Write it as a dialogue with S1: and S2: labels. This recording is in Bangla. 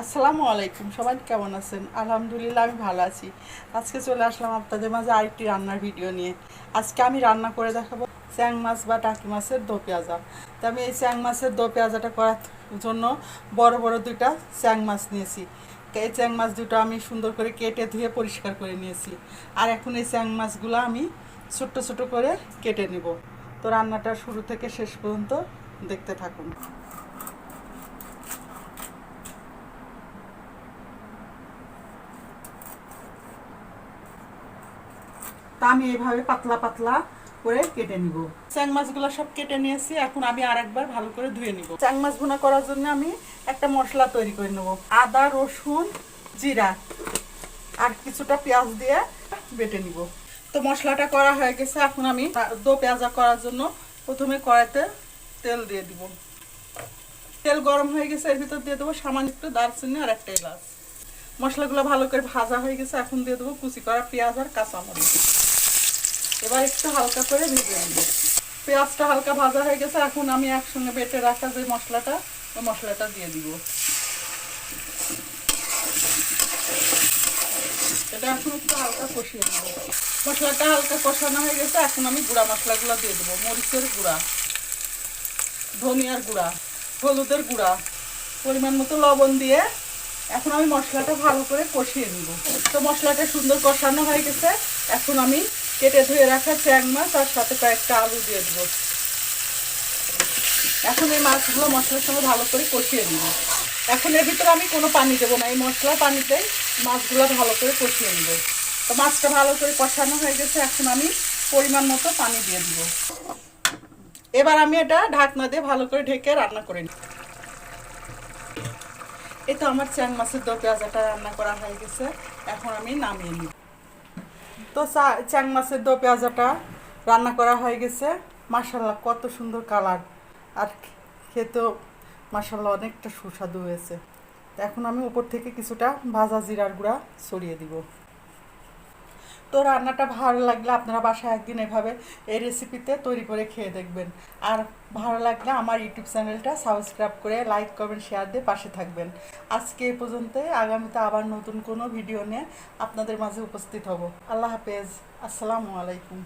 S1: আসসালামু আলাইকুম, সবাই কেমন আছেন? আলহামদুলিল্লাহ, আমি ভালো আছি। আজকে চলে আসলাম আপনাদের মাঝে আরেকটি রান্নার ভিডিও নিয়ে। আজকে আমি রান্না করে দেখাবো চ্যাং মাছ বা টাকি মাছের দো পেঁয়াজা। তো আমি এই চ্যাং মাছের দো পেঁয়াজাটা করার জন্য বড় বড় দুইটা চ্যাং মাছ নিয়েছি। এই চ্যাং মাছ দুটো আমি সুন্দর করে কেটে ধুয়ে পরিষ্কার করে নিয়েছি। আর এখন এই চ্যাং মাছগুলো আমি ছোট্ট ছোট করে কেটে নিব। তো রান্নাটা শুরু থেকে শেষ পর্যন্ত দেখতে থাকুন। তা আমি এইভাবে পাতলা পাতলা করে কেটে নিব। চ্যাং মাছগুলো সব কেটে নিয়েছি এখন আমি আরেকবার ভালো করে ধুয়ে নিব। চ্যাং মাছ ভুনা করার জন্য আমি একটা মশলা তৈরি করে নেব আদা রসুন জিরা আর কিছুটা পেঁয়াজ দিয়ে বেটে নিব। তো মশলাটা করা হয়ে গেছে এখন আমি দো পেঁয়াজা করার জন্য প্রথমে কড়াইতে তেল দিয়ে দিব। তেল গরম হয়ে গেছে এর ভিতর দিয়ে দেবো সামান্য একটু দারচিনি আর একটা এলাচ। মশলাগুলো ভালো করে ভাজা হয়ে গেছে এখন দিয়ে দেবো কুচি করা পেঁয়াজ আর কাঁচামরিচ। এবার একটু হালকা করে ভেজে নেব। পেঁয়াজটা হালকা ভাজা হয়ে গেছে, এখন আমি একসঙ্গে বেটে রাখা যে মশলাটা, ওই মশলাটা দিয়ে দিব। এটা এখন একটু হালকা কষিয়ে নেব। মশলাটা হালকা কষানো হয়ে গেছে, এখন আমি গুঁড়া মশলাগুলো দিয়ে দেবো। মরিচের গুঁড়া, ধনিয়ার গুঁড়া, হলুদের গুঁড়া, পরিমাণ মতো লবণ দিয়ে এখন আমি মশলাটা ভালো করে কষিয়ে নিব। তো মশলাটা সুন্দর কষানো হয়ে গেছে, এখন আমি কেটে ধুয়ে রাখা চ্যাং মাছ আর সাথে কয়েকটা আলু দিয়ে দেবো। এখন এই মাছগুলো মশলার সঙ্গে ভালো করে কষিয়ে নিব। এখন এর ভিতরে আমি কোনো পানি দেবো না, এই মশলা পানিতেই মাছগুলো ভালো করে কষিয়ে নিব। তো মাছটা ভালো করে কষানো হয়ে গেছে, এখন আমি পরিমাণ মতো পানি দিয়ে দিব। এবার আমি এটা ঢাকনা দিয়ে ভালো করে ঢেকে রান্না করে নিই এই তো আমার চ্যাং মাছের দো পেঁয়াজাটা রান্না করা হয়ে গেছে, এখন আমি নামিয়ে নিই তো চ্যাং মাছের দো পেঁয়াজাটা রান্না করা হয়ে গেছে। মাসাল্লাহ কত সুন্দর কালার। আর খেতেও মাসাল্লাহ অনেকটা সুস্বাদু হয়েছে। এখন আমি উপর থেকে কিছুটা ভাজা জিরার গুঁড়া ছড়িয়ে দিব। তো রান্নাটা ভালো লাগলে আপনারা বাসায় একদিন এভাবে এই রেসিপিতে তৈরি করে খেয়ে দেখবেন। আর ভালো লাগলে আমার ইউটিউব চ্যানেলটা সাবস্ক্রাইব করে লাইক, কমেন্ট শেয়ার দিয়ে পাশে থাকবেন। আজকে এ পর্যন্ত আগামীতে আবার নতুন কোনো ভিডিও নিয়ে আপনাদের মাঝে উপস্থিত হব। আল্লাহ হাফেজ। আসসালামু আলাইকুম।